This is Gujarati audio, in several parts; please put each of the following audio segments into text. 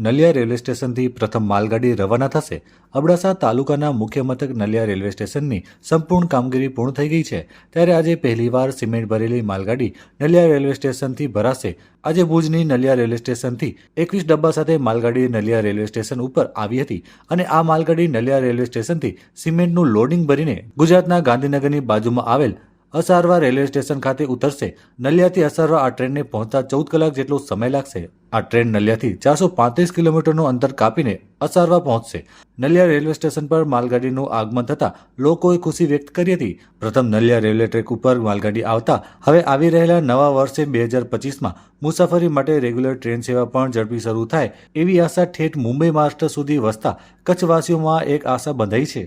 નલિયા રેલવે સ્ટેશનથી પ્રથમ માલગાડી રવાના થશે. અબડાસા તાલુકાના મુખ્ય મથક નલિયા રેલવે સ્ટેશનની સંપૂર્ણ કામગીરી પૂર્ણ થઈ ગઈ છે. ત્યારે આજે પહેલીવાર સિમેન્ટ ભરેલી માલગાડી નલિયા રેલવે સ્ટેશનથી ભરાશે. આજે ભુજની નલિયા રેલવે સ્ટેશનથી એકવીસ ડબ્બા સાથે માલગાડી નલિયા રેલવે સ્ટેશન ઉપર આવી હતી અને આ માલગાડી નલિયા રેલવે સ્ટેશનથી સિમેન્ટનું લોડિંગ ભરીને ગુજરાતના ગાંધીનગરની બાજુમાં આવેલ અસારવા રેલવે સ્ટેશન ખાતે ઉતરશે. નલિયાથી અસારવા આ ટ્રેનને પહોંચતા ચૌદ કલાક જેટલો સમય લાગશે. આ ટ્રેન નલિયાથી ચારસો પાંત્રીસ કિલોમીટરનું અંતર કાપીને અસારવા પહોંચશે. નલિયા રેલવે સ્ટેશન પર માલગાડીનું આગમન થતાં લોકોએ ખુશી વ્યક્ત કરી હતી. પ્રથમ નલિયા રેલવે ટ્રેક ઉપર માલગાડી આવતા હવે આવી રહેલા નવા વર્ષે બે હજાર પચીસમાં મુસાફરી માટે રેગ્યુલર ટ્રેન સેવા પણ ઝડપી શરૂ થાય એવી આશા ઠેઠ મુંબઈ મહારાષ્ટ્ર સુધી વસતા કચ્છવાસીઓમાં એક આશા બંધાઈ છે.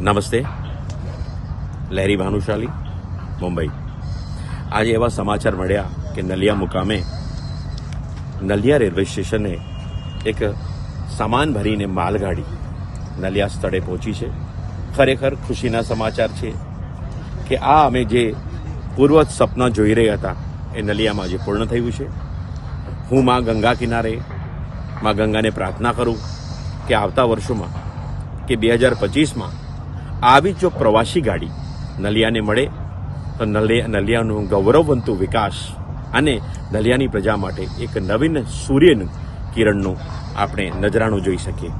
નમસ્તે. લહેરી ભાનુશાલી મુંબઈ આજે એવા સમાચાર મળ્યા કે નલિયા મુકામે નલિયા રેલવે સ્ટેશને એક સામાન ભરીને માલગાડી નલિયા સ્થળે પહોંચી છે ખરેખર ખુશીના સમાચાર છે કે આ અમે જે પૂર્વ સપના જોઈ રહ્યા હતા એ નલિયામાં આજે પૂર્ણ થયું છે હું મા ગંગા કિનારે મા ગંગાને પ્રાર્થના કરું કે આવતા વર્ષોમાં કે બે હજાર પચીસમાં આવી જો પ્રવાસી ગાડી નલિયાને મળે તો નલિયા નલિયાનું ગૌરવવંતું વિકાસ અને નલિયાની પ્રજા માટે એક નવીન સૂર્યનું કિરણનું આપણે નજરાણું જોઈ શકીએ.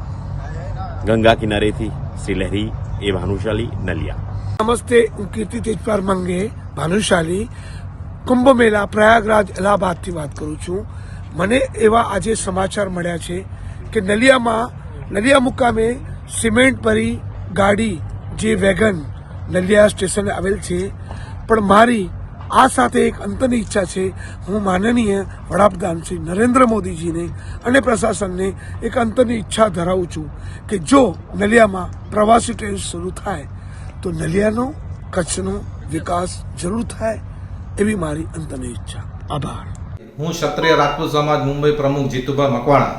ગંગા કિનારેથી શ્રી લહેરી એ ભાનુશાલી નલિયા. નમસ્તે, હું કીર્તિ તેજપાર મંગે, ભાનુશાલી. કુંભ મેળા પ્રયાગરાજ અલ્હાબાદથી વાત કરું છું. મને એવા આજે સમાચાર મળ્યા છે કે નલિયામાં, નલિયા મુકામે સિમેન્ટ ભરી ગાડી, જે વેગન નલિયા સ્ટેશન આવેલ છે. પણ મારી આ સાથે એક અંતની ઈચ્છા છે. હું માનનીય વડાપ્રધાન શ્રી નરેન્દ્ર મોદીજીને અને પ્રશાસનને એક અંતની ઈચ્છા ધરાવું છું કે જો નલિયામાં પ્રવાસી ટ્રેન શરૂ થાય, તો નલિયાનો કચ્છનો વિકાસ જરૂર થાય એવી મારી અંતની ઈચ્છા. આભાર. હું ક્ષત્રિય રાજપૂત સમાજ મુંબઈ પ્રમુખ જીતુભાઈ મકવાણા.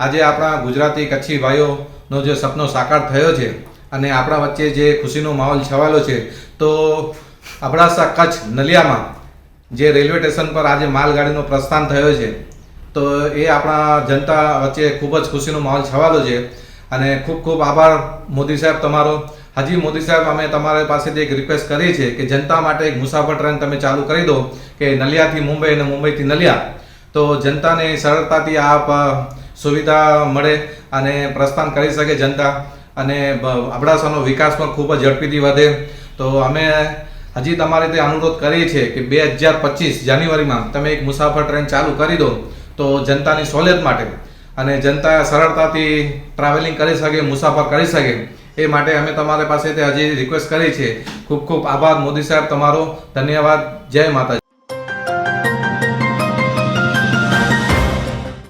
આજે આપણા ગુજરાતી કચ્છી ભાઈઓનો જે સપનો સાકાર થયો છે અને આપણા વચ્ચે જે ખુશીનો માહોલ છવાયેલો છે, તો અબડાસા કચ્છ નલિયામાં જે રેલવે સ્ટેશન પર આજે માલગાડીનો પ્રસ્થાન થયો છે, તો એ આપણા જનતા વચ્ચે ખૂબ જ ખુશીનો માહોલ છવાયેલો છે. અને ખૂબ ખૂબ આભાર મોદી સાહેબ તમારો. હજી મોદી સાહેબ, અમે તમારી પાસેથી એક રિક્વેસ્ટ કરી છે કે જનતા માટે એક મુસાફર ટ્રેન તમે ચાલુ કરી દો, કે નલિયાથી મુંબઈ અને મુંબઈથી નલિયા. તો જનતાને સરળતાથી આ સુવિધા મળે અને પ્રસ્થાન કરી શકે જનતા. અને અબડાસાનો વિકાસ પણ ખૂબ જ ઝડપીથી વધે. તો અમે હજી તમારે તે અનુરોધ કરીએ છીએ કે બે હજાર પચીસ જાન્યુઆરીમાં તમે એક મુસાફર ટ્રેન ચાલુ કરી દો, તો જનતાની સહુલિયત માટે અને જનતા સરળતાથી ટ્રાવેલિંગ કરી શકે, મુસાફર કરી શકે. એ માટે અમે તમારી પાસેથી હજી રિક્વેસ્ટ કરી છે ખૂબ ખૂબ આભાર મોદી સાહેબ તમારો. ધન્યવાદ. જય માતાજી.